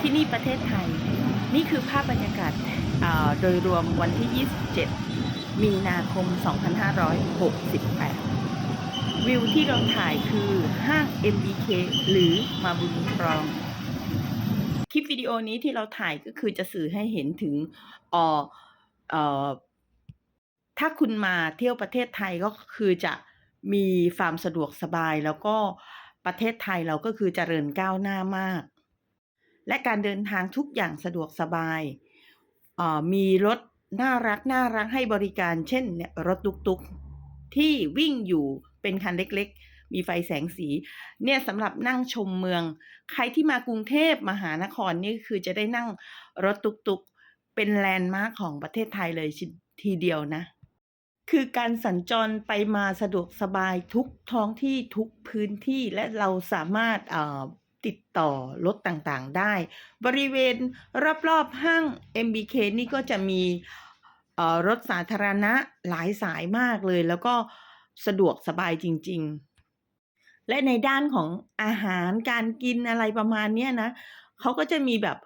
ที่นี่ประเทศไทย นี่คือภาพบรรยากาศโดยรวมวันที่ 27 มีนาคม 2568 วิวที่เราถ่ายคือห้าง MBK หรือมาบุญครอง คลิปวิดีโอนี้ที่เราถ่ายก็คือจะสื่อให้เห็นถึงออเอ่อถ้าคุณมาเที่ยวประเทศไทยก็คือจะมีความสะดวกสบายแล้วก็ประเทศไทยเราก็คือเจริญก้าวหน้ามาก และการเดินทางทุกอย่างสะดวกสบาย มีรถน่ารักน่ารักให้บริการ เช่นรถตุกๆ ที่วิ่งอยู่เป็นคันเล็กๆ มีไฟแสงสี เนี่ยสำหรับนั่งชมเมือง ใครที่มากรุงเทพมหานครนี่คือจะได้นั่งรถตุกๆ เป็นแลนด์มาร์คของประเทศไทยเลยทีเดียวนะ คือการสัญจรไปมาสะดวกสบายทุกท้องที่ทุกพื้นที่และเราสามารถ ติดต่อรถต่างๆได้ บริเวณรอบๆห้าง MBK นี่ก็จะมีรถสาธารณะหลายสายมากเลย แล้วก็สะดวกสบายจริง ๆ และในด้านของอาหารการกินอะไรประมาณเนี้ยนะเขาก็จะมีแบบ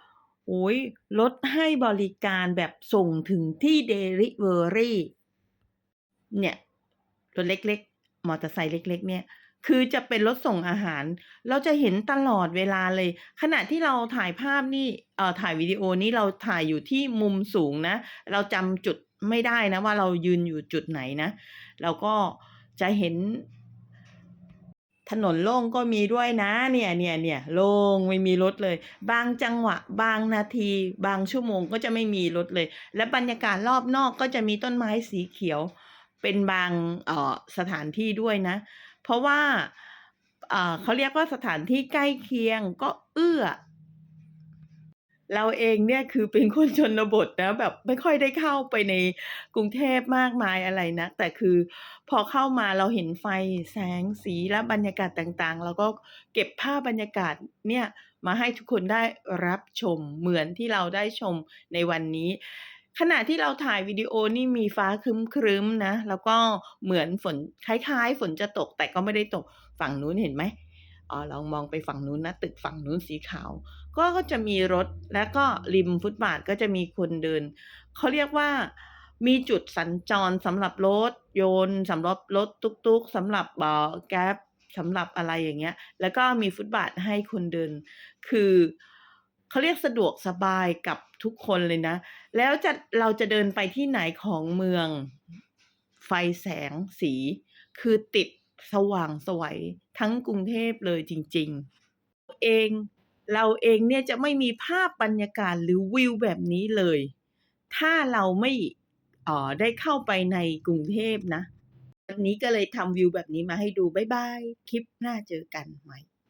โอ้ยรถให้บริการแบบส่งถึงที่ Delivery เนี่ยรถเล็กๆ มอเตอร์ไซค์เล็ก ๆ เนี่ย คือจะเป็นรถส่งอาหาร เราจะเห็นตลอดเวลาเลย ขณะที่เราถ่ายภาพนี่เอ่อถ่ายวิดีโอนี้เราถ่ายอยู่ที่มุมสูงนะ เราจำจุดไม่ได้นะว่าเรายืนอยู่จุดไหนนะ เราก็จะเห็น ถนนโล่งก็มีด้วยนะ เนี่ยเนี่ยเนี่ยโล่งไม่มีรถเลย บางจังหวะ บางนาที บางชั่วโมงก็จะไม่มีรถเลย และบรรยากาศรอบนอกก็จะมีต้นไม้สีเขียว เป็นบางเอ่อสถานที่ด้วยนะ เพราะว่าเขาเรียกว่าสถานที่ใกล้เคียงก็เอื้อ เราเองเนี่ยคือเป็นคนชนบทนะแบบไม่ค่อยได้เข้าไปในกรุงเทพมากมายอะไรนักแต่คือพอเข้ามาเราเห็นไฟแสงสีและบรรยากาศต่างๆเราก็เก็บภาพบรรยากาศเนี่ยมาให้ทุกคนได้รับชมเหมือนที่เราได้ชมในวันนี้ ขณะที่เราถ่ายวิดีโอนี่มีฟ้าครึ้มๆนะ แล้วก็เหมือนฝนคล้ายๆ ฝนจะตกแต่ก็ไม่ได้ตกฝั่งนู้นเห็นไหม?อ่าลองมองไปฝั่งนู้นนะตึกฝั่งนู้นสีขาว ก็จะมีรถแล้วก็ริมฟุตบาทก็จะมีคนเดินเขาเรียกว่ามีจุดสัญจรสำหรับรถยนต์สำหรับรถตุ๊กๆสำหรับเอ่อ Grab สำหรับอะไรอย่างเงี้ย แล้วก็มีฟุตบาทให้คนเดิน คือ เขาเรียกสะดวกสบายกับทุกคนเลยนะ แล้วจะเราจะเดินไปที่ไหนของเมือง ไฟแสงสี คือติดสว่างสวยทั้งกรุงเทพเลยจริง ๆ เองเราเองเนี่ยจะไม่มีภาพบรรยากาศหรือวิวแบบนี้เลย ถ้าเราไม่เออได้เข้าไปในกรุงเทพนะวันนี้ก็เลยทำวิวแบบนี้มาให้ดู บ๊ายบาย คลิปหน้าเจอกันใหม่